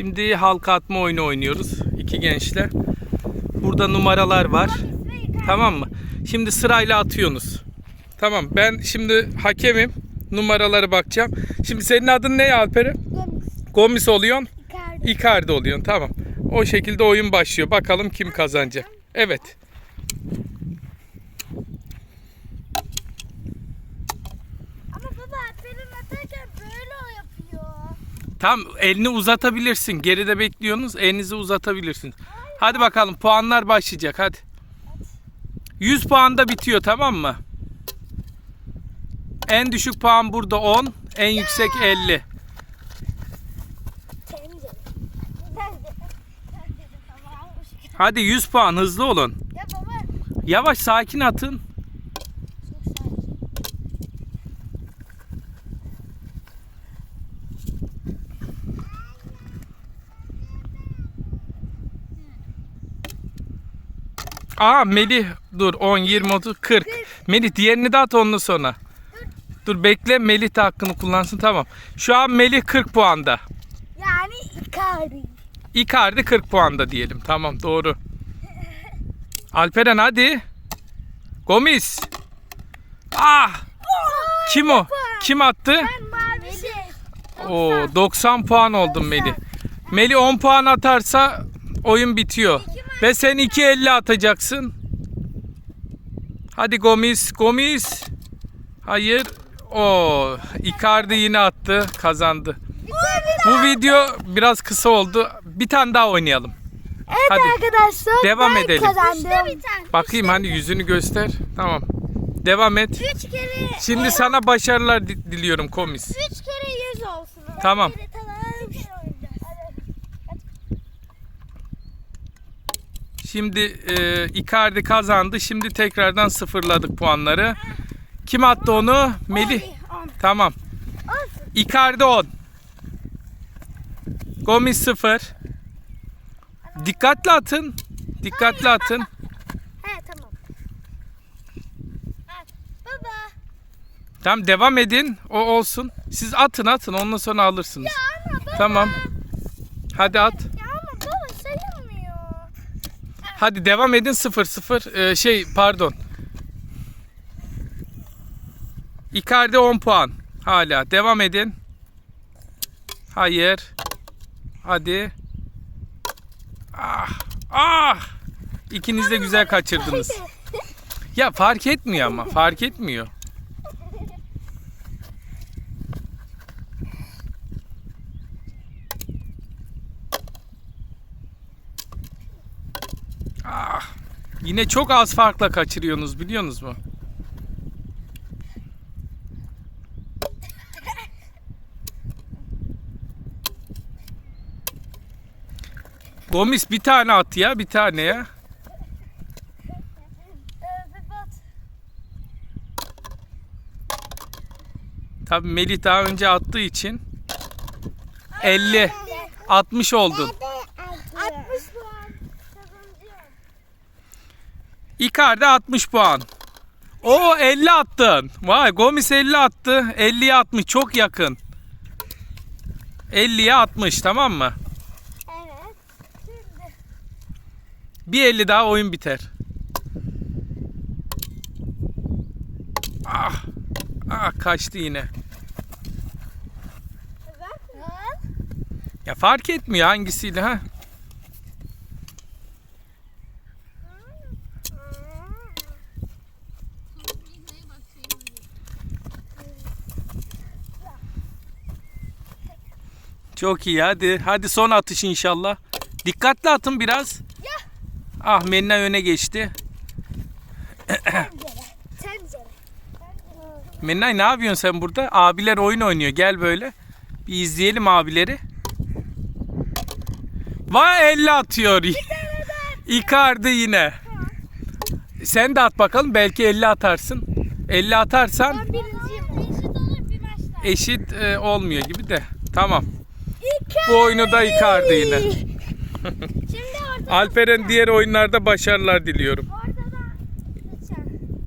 Şimdi halka atma oyunu oynuyoruz. İki gençler. Burada numaralar var. Tamam mı? Şimdi sırayla atıyorsunuz. Tamam ben şimdi hakemim. Numaraları bakacağım. Şimdi senin adın ne Alperen? Gomis oluyorsun. Icardi oluyorsun. Tamam. O şekilde oyun başlıyor. Bakalım kim kazanacak. Evet. Ama baba benim atarken böyle o yapıyor. Tam elini uzatabilirsin. Geride bekliyorsunuz. Elinizi uzatabilirsiniz. Hadi bakalım puanlar başlayacak. Hadi. 100 puanda bitiyor tamam mı? En düşük puan burada 10. En yüksek 50. Tencere. Bence. Bence de tamammış. Hadi 100 puan hızlı olun. Yavaş sakin atın. Aa Melih dur 10 20 30 40. Melih diğerini de at ondan sonra. Dur bekle Melih de hakkını kullansın tamam. Şu an Melih 40 puanda. Yani Icardi. Icardi 40 puanda diyelim. Tamam doğru. Alperen hadi. Gomis. Ah! Kim o? Kim attı? Şey. Oo 90 puan oldun Melih. Melih 10 puan atarsa oyun bitiyor. Ve sen 2.50 atacaksın. Hadi Gomis, Gomis. Hayır. O Icardi yine attı, kazandı. Bu video biraz kısa oldu. Bir tane daha oynayalım. Evet Hadi. arkadaşlar. Devam ben edelim. kazandım. Bakayım hani yüzünü göster. Tamam. Devam et. Üç kere. Şimdi sana başarılar di- diliyorum Komis. Üç kere yüz olsun. Tamam. Bir de tamam. bir şey oynayacağız. Şimdi e, Icardi kazandı. Şimdi tekrardan sıfırladık puanları. Kim attı onu? Melih. Tamam. Icardi 10. Gomis 0. Dikkatli atın. Dikkatli atın. He tamam. At. Baba. Tamam devam edin. O olsun. Siz atın atın. Ondan sonra alırsınız. Tamam. Hadi at. Ya ama baba sayılmıyor. Hadi devam edin 0 0. Ee, şey pardon. Icardi 10 puan. Hala devam edin. Hayır. Hadi. Ah. Ah. İkiniz de güzel kaçırdınız. Ya fark etmiyor ama. Fark etmiyor. Ah. Yine çok az farkla kaçırıyorsunuz biliyorsunuz mu? Gomis bir tane at ya bir tane ya. Tabii Melih daha önce attığı için 50 60 oldun. 60 puan. Kazanacağım. Icardi 60 puan. O 50 attın. Vay Gomis 50 attı. 50'ye 60 çok yakın. 50'ye 60 tamam mı? Evet. Şimdi. Bir 50 daha oyun biter. Ah. Ah kaçtı yine. Ya fark etmiyor hangisiyle ha. Çok iyi hadi. Hadi son atış inşallah. Dikkatli atın biraz. Ah Menna öne geçti. Mennay ne yapıyorsun sen burada? Abiler oyun oynuyor. Gel böyle. Bir izleyelim abileri. Vay 50 atıyor. Icardi yine. Sen de at bakalım. Belki 50 atarsın. 50 atarsan Ben birinciyim. Eşit olur bir maçta. eşit e, olmuyor gibi de. Tamam. Bu oyunu da Icardi yine. Alperen diğer oyunlarda başarılar diliyorum.